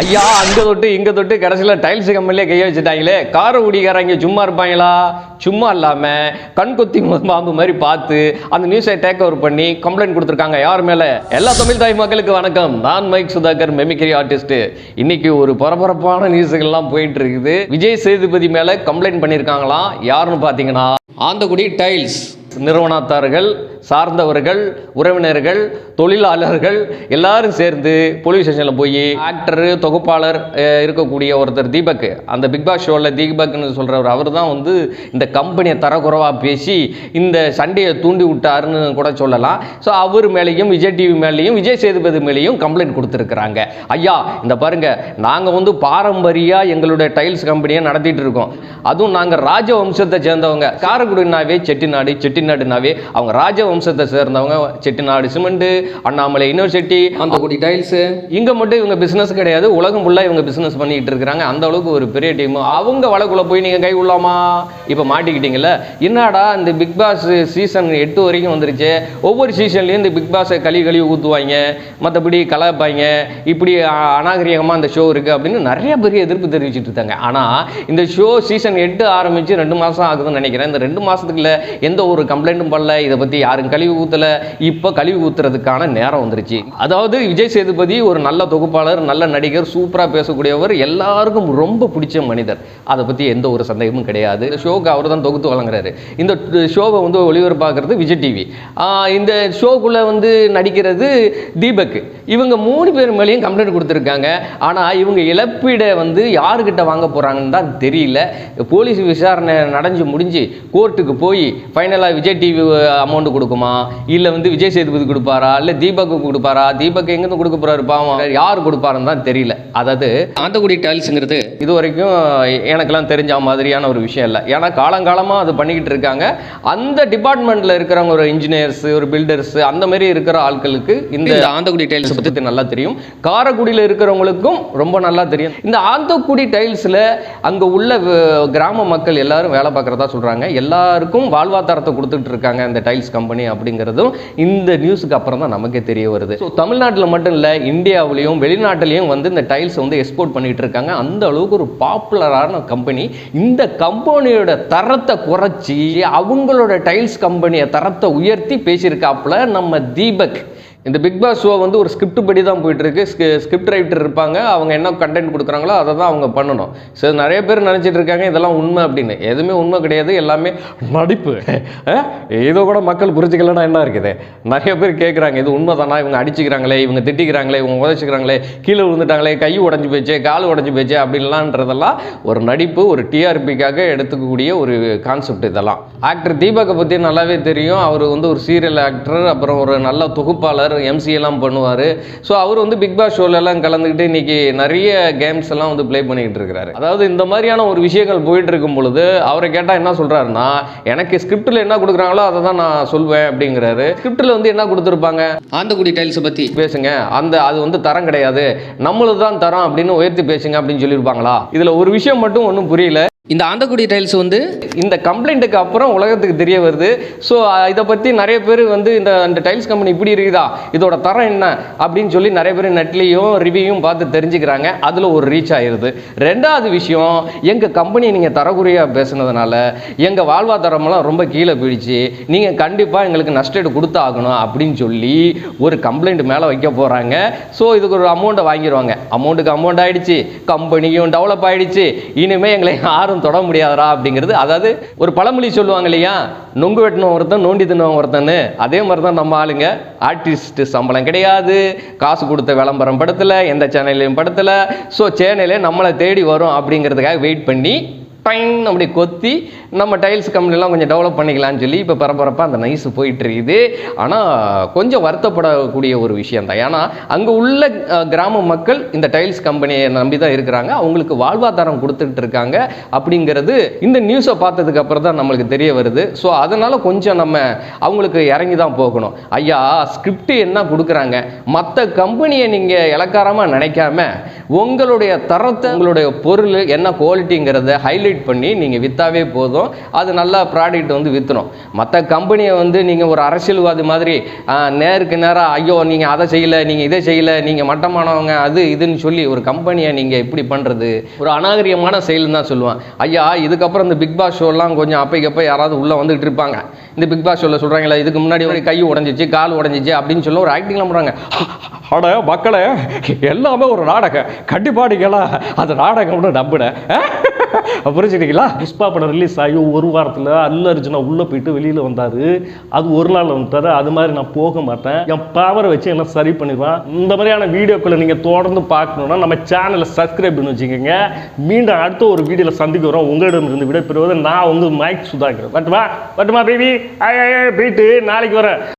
ஐயா அங்க தொட்டு இங்க தொட்டு கடைசியில் டைல்ஸ் கம்பெனிலே கையை வச்சுட்டாங்களே. கார குடிக்காரங்க சும்மா இருப்பாங்களா? சும்மா இல்லாம கண் கொத்தி பாம்பு மாதிரி பார்த்து அந்த நியூஸை டேக் ஓவர் பண்ணி கம்ப்ளைண்ட் கொடுத்துருக்காங்க. யார் மேல? எல்லா தமிழ் தாய் மக்களுக்கு வணக்கம். நான் மைக் சுதாகர் மெமிக்ரி ஆர்டிஸ்ட் இன்னைக்கு ஒரு பரபரப்பான நியூஸுகள்லாம் போயிட்டு இருக்குது விஜய் சேதுபதி மேல கம்ப்ளைண்ட் பண்ணியிருக்காங்களாம். யாருன்னு பார்த்தீங்கன்னா ஆந்தகுடி டைல்ஸ் நிறுவனத்தார்கள் சார்ந்தவர்கள் உறவினர்கள் தொழிலாளர்கள் எல்லாரும் சேர்ந்து போலீஸ் ஸ்டேஷனில் போய் ஆக்டரு தொகுப்பாளர் இருக்கக்கூடிய ஒருத்தர் தீபக் அந்த பிக் பாஸ் ஷோவில் தீபக்னு சொல்கிறவர் அவர் தான் வந்து இந்த கம்பெனியை தரக்குறைவாக பேசி இந்த சண்டையை தூண்டி விட்டாருன்னு கூட சொல்லலாம். ஸோ அவர் மேலேயும் விஜய் டிவி மேலேயும் விஜய் சேதுபதி மேலேயும் கம்ப்ளைண்ட் கொடுத்துருக்குறாங்க. ஐயா இந்த பாருங்க நாங்கள் வந்து பாரம்பரியாக எங்களுடைய டைல்ஸ் கம்பெனியை நடத்திட்டு இருக்கோம். அதுவும் நாங்கள் ராஜவம்சத்தை சேர்ந்தவங்க. காரைக்குடினாவே செட்டிநாடு செட்டி செட்டிநாடுனாவே அவங்க ராஜவம்சத்தை சேர்ந்தவங்க செட்டிநாடு சிமெண்ட் அண்ணாமலை யூனிவர்சிட்டி அந்த குடி டைல்ஸ் இங்க மட்டும் இவங்க பிசினஸ் கிடையாது. உலகம் ஃபுல்லா இவங்க பிசினஸ் பண்ணிட்டு இருக்காங்க அந்த அளவுக்கு ஒரு பெரிய டீம் அவங்க வழக்குள்ள போய் நீங்க கை உள்ளாமா? இப்ப மாட்டிக்கிட்டீங்கல்ல. என்னடா இந்த பிக் பாஸ் சீசன் எட்டு வரைக்கும் வந்துருச்சு. ஒவ்வொரு சீசன்லயும் இந்த பிக் பாஸை கழுவி கழுவி ஊத்துவாங்க. மற்றபடி கலாய்ப்பாங்க. இப்படி அ- அநாகரிகமா இந்த ஷோ இருக்கு அப்படின்னு நிறைய பெரிய எதிர்ப்பு தெரிவிச்சிட்டு இருக்காங்க. ஆனா இந்த ஷோ சீசன் எட்டு ஆரம்பிச்சு ரெண்டு மாசம் ஆகுதுன்னு நினைக்கிறேன். இந்த ரெண்டு மாசத்துக்குள்ள எந்த ஒரு கம்ப்ளைண்ட்டும் பண்ணல இதை பற்றி யாரும் கழிவு ஊற்றலை இப்போ கழிவு ஊத்துறதுக்கான நேரம் வந்துருச்சு. அதாவது விஜய் சேதுபதி ஒரு நல்ல தொகுப்பாளர் நல்ல நடிகர் சூப்பராக பேசக்கூடியவர் எல்லாருக்கும் ரொம்ப பிடிச்ச மனிதர். அதை பற்றி எந்த ஒரு சந்தேகமும் கிடையாது. இந்த ஷோக்கு அவர் தான் தொகுத்து வழங்குறாரு. இந்த ஷோவை வந்து ஒளிபரப்பாக்குறது விஜய் டிவி இந்த ஷோக்குள்ளே வந்து நடிக்கிறது தீபக். இவங்க மூணு பேர் மேலேயும் கம்ப்ளைண்ட் கொடுத்துருக்காங்க. ஆனால் இவங்க இழப்பீடை வந்து யாருக்கிட்ட வாங்க போகிறாங்கன்னு தான் தெரியல. போலீஸ் விசாரணை நடந்து முடிஞ்சு கோர்ட்டுக்கு போய் ஃபைனலாக விஜய் டிவி அமௌண்ட் கொடுக்குமா? இல்லை வந்து விஜய் சேதுபதி கொடுப்பாரா? இல்லை தீபக்கு கொடுப்பாரா? தீபக் எங்கேருந்து கொடுக்க போறாரு? பாவம். யார் கொடுப்பாருன்னு தான் தெரியல. அதாவது ஆந்தகுடி டைல்ஸுங்கிறது இது வரைக்கும் எனக்கெல்லாம் தெரிஞ்ச மாதிரியான ஒரு விஷயம் இல்லை. ஏன்னா காலங்காலமாக அது பண்ணிக்கிட்டு இருக்காங்க. அந்த டிபார்ட்மெண்ட்டில் இருக்கிறவங்க ஒரு இன்ஜினியர்ஸ் ஒரு பில்டர்ஸ் அந்த மாதிரி இருக்கிற ஆட்களுக்கு இந்த ஆந்தகுடி டைல்ஸ் பற்றி நல்லா தெரியும். காரைக்குடியில் இருக்கிறவங்களுக்கும் ரொம்ப நல்லா தெரியும். இந்த ஆந்தக்குடி டைல்ஸில் அங்கே உள்ள கிராம மக்கள் எல்லாரும் வேலை பார்க்குறதா சொல்கிறாங்க எல்லாருக்கும் வாழ்வாதாரத்தை கொடுத்துட்டு இருக்காங்க இந்த டைல்ஸ் கம்பெனி அப்படிங்கிறதும் இந்த நியூஸுக்கு அப்புறம் தான் நமக்கே தெரிய வருது. ஸோ தமிழ்நாட்டில் மட்டும் இல்லை இந்தியாவிலையும் வெளிநாட்டிலையும் வந்து இந்த டைல்ஸ் வந்து எக்ஸ்போர்ட் பண்ணிட்டு இருக்காங்க. அந்த அளவுக்கு ஒரு பாப்புலரான கம்பெனி இந்த கம்பெனியோட தரத்தை குறைச்சி அவங்களோட டைல்ஸ் கம்பெனியை தரத்தை உயர்த்தி பேசியிருக்காப்புல நம்ம தீபக். இந்த பிக் பாஸ் ஷோ வந்து ஒரு ஸ்கிரிப்ட் படி தான் போயிட்டுருக்கு. ஸ்கி ஸ்கிரிப்ட் ரைட்டர் இருப்பாங்க. அவங்க என்ன கண்டென்ட் கொடுக்குறாங்களோ அதை தான் அவங்க பண்ணணும். சரி நிறைய பேர் நினச்சிட்டு இருக்காங்க இதெல்லாம் உண்மை அப்படின்னு. எதுவுமே உண்மை கிடையாது எல்லாமே நடிப்பு. அஹ், கூட மக்கள் புரிஞ்சுக்கலன்னா என்ன இருக்குது? நிறைய பேர் கேட்குறாங்க இது உண்மை தானா இவங்க அடிச்சுக்கிறாங்களே இவங்க திட்டிக்கிறாங்களே இவங்க உதச்சிக்கிறாங்களே கீழே விழுந்துட்டாங்களே கை உடஞ்சி போச்சு கால் உடஞ்சி போச்சு அப்படின்லான்றதெல்லாம் ஒரு நடிப்பு ஒரு டிஆர்பிக்காக எடுத்துக்கக்கூடிய ஒரு கான்செப்ட் இதெல்லாம். ஆக்டர் தீபக்கை பற்றி நல்லாவே தெரியும். அவர் வந்து ஒரு சீரியல் ஆக்டர் அப்புறம் ஒரு நல்ல தொகுப்பாளர் எம்சி எல்லாம் பண்ணுவார். ஸோ அவர் வந்து பிக் பாஸ் ஷோல எல்லாம் கலந்துக்கிட்டு இன்னைக்கு நிறைய கேம்ஸ் எல்லாம் வந்து ப்ளே பண்ணிக்கிட்டு இருக்கிறாரு. அதாவது இந்த மாதிரியான ஒரு விஷயங்கள் போயிட்டு இருக்கும் பொழுது அவரை கேட்டால் என்ன சொல்றாருன்னா எனக்கு ஸ்கிரிப்டில் என்ன கொடுக்குறாங்களோ அதை தான் நான் சொல்வேன் அப்படிங்கிறாரு. ஸ்கிரிப்டில் வந்து என்ன கொடுத்துருப்பாங்க? ஆந்தக்குடி டைல்ஸை பற்றி பேசுங்க. அந்த அது வந்து தரம் கிடையாது. நம்மளது தான் தரம் அப்படின்னு உயர்த்தி பேசுங்க அப்படின்னு சொல்லியிருப்பாங்களா? இதில் ஒரு விஷயம் மட்டும் ஒன்றும் புரியல. இந்த ஆந்தக்குடி டைல்ஸ் வந்து இந்த கம்ப்ளைண்ட்டுக்கு அப்புறம் உலகத்துக்கு தெரிய வருது. ஸோ இதை பற்றி நிறைய பேர் வந்து இந்த இந்த டைல்ஸ் கம்பெனி இப்படி இருக்குதா? இதோட தரம் என்ன? அப்படின்னு சொல்லி நிறைய பேர் நெட்லேயும் ரிவ்யூவும் பார்த்து தெரிஞ்சுக்கிறாங்க. அதில் ஒரு ரீச் ஆயிடுது ரெண்டாவது விஷயம் எங்கள் கம்பெனி நீங்கள் தரக்குறையாக பேசுனதுனால எங்கள் வாழ்வாதாரமெல்லாம் ரொம்ப கீழே போயிடுச்சு. நீங்கள் கண்டிப்பாக எங்களுக்கு நஷ்டஈடு கொடுத்தாகணும் அப்படின்னு சொல்லி ஒரு கம்ப்ளைண்ட் மேலே வைக்க போகிறாங்க ஸோ இதுக்கு ஒரு அமௌண்ட்டை வாங்கிடுவாங்க அமௌண்ட்டுக்கு அமௌண்ட் ஆகிடுச்சி கம்பெனியும் டெவலப் ஆகிடுச்சி இனிமேல் எங்களை யாரும் தொட முடியாதரா அப்படிங்கிறது அதாவது ஒரு பழமொழி சொல்லுவாங்க இல்லையா? நொங்கு வெட்டினவன் ஒருத்தன் நோண்டி தின்னவன் ஒருத்தன்னு. அதே மாதிரி தான் நம்ம ஆளுங்க ஆர்டிஸ்ட் சம்பளம் கிடையாது காசு கொடுத்த விளம்பரம் படுத்தலை எந்த சேனல்லையும் படுத்தலை. ஸோ சேனலே நம்மளை தேடி வரும் அப்படிங்கிறதுக்காக வெயிட் பண்ணி டைன் அப்படி கொத்தி நம்ம டைல்ஸ் கம்பெனிலாம் கொஞ்சம் டெவலப் பண்ணிக்கலாம்னு சொல்லி இப்போ பரபரப்பாக அந்த நைஸ் போயிட்டு இருக்குது ஆனால் கொஞ்சம் வருத்தப்படக்கூடிய ஒரு விஷயம் தான். ஏன்னா அங்கே உள்ள கிராம மக்கள் இந்த டைல்ஸ் கம்பெனியை நம்பி தான் இருக்கிறாங்க. அவங்களுக்கு வாழ்வாதாரம் கொடுத்துட்டு இருக்காங்க அப்படிங்கிறது இந்த நியூஸை பார்த்ததுக்கு அப்புறம் தான் நம்மளுக்கு தெரிய வருது. ஸோ அதனால் கொஞ்சம் நம்ம அவங்களுக்கு இறங்கி தான் போகணும். ஐயா ஸ்கிரிப்ட் என்ன கொடுக்குறாங்க? மற்ற கம்பெனியை நீங்கள் இலக்காரமாக நினைக்காம உங்களுடைய தரத்தை உங்களுடைய பொருள் என்ன குவாலிட்டிங்கிறத ஹைலைட் ஹைலைட் பண்ணி நீங்கள் விற்றாவே போதும். அது நல்லா ப்ராடக்ட் வந்து விற்றுணும் மற்ற கம்பெனியை வந்து நீங்கள் ஒரு அரசியல்வாதி மாதிரி நேருக்கு நேராக ஐயோ நீங்கள் அதை செய்யலை நீங்கள் இதை செய்யலை நீங்கள் மட்டமானவங்க அது இதுன்னு சொல்லி ஒரு கம்பெனியை நீங்கள் எப்படி பண்ணுறது ஒரு அநாகரியமான செயல்னு தான் சொல்லுவேன். ஐயா இதுக்கப்புறம் இந்த பிக் பாஸ் ஷோலாம் கொஞ்சம் அப்பைக்கப்போ யாராவது உள்ளே வந்துகிட்டு இருப்பாங்க. இந்த பிக் பாஸ் ஷோவில் சொல்கிறாங்களா இதுக்கு முன்னாடி ஒரு கை உடஞ்சிச்சு கால் உடஞ்சிச்சு அப்படின்னு சொல்லி ஒரு ஆக்டிங்லாம் பண்ணுறாங்க அட மக்களே எல்லாமே ஒரு நாடகம். கண்டிப்பாக அது அந்த நாடகம்னு நம்பினேன். புரிஞ்சுக்கிட்டீங்களா? புஷ்பா படம் ரிலீஸ் ஆகி ஒரு வாரத்தில் அல்லு அர்ஜுனா உள்ளே போயிட்டு வெளியில் வந்தார். அது ஒரு நாள் வந்துட்டார். அது மாதிரி நான் போக மாட்டேன். என் பவரை வச்சு என்ன சரி பண்ணிடுவேன். இந்த மாதிரியான வீடியோக்களை நீங்கள் தொடர்ந்து பார்க்கணுன்னா நம்ம சேனலை சப்ஸ்கிரைப் பண்ணி வச்சுக்கோங்க. மீண்டும் அடுத்த ஒரு வீடியோவில் சந்திக்க வரோம் உங்களிடம் இருந்து விடைபெறுவது நான் வந்து மைக் சுதாகர். பட்டுமா பட்டுமா பேபி போயிட்டு நாளைக்கு வரேன்.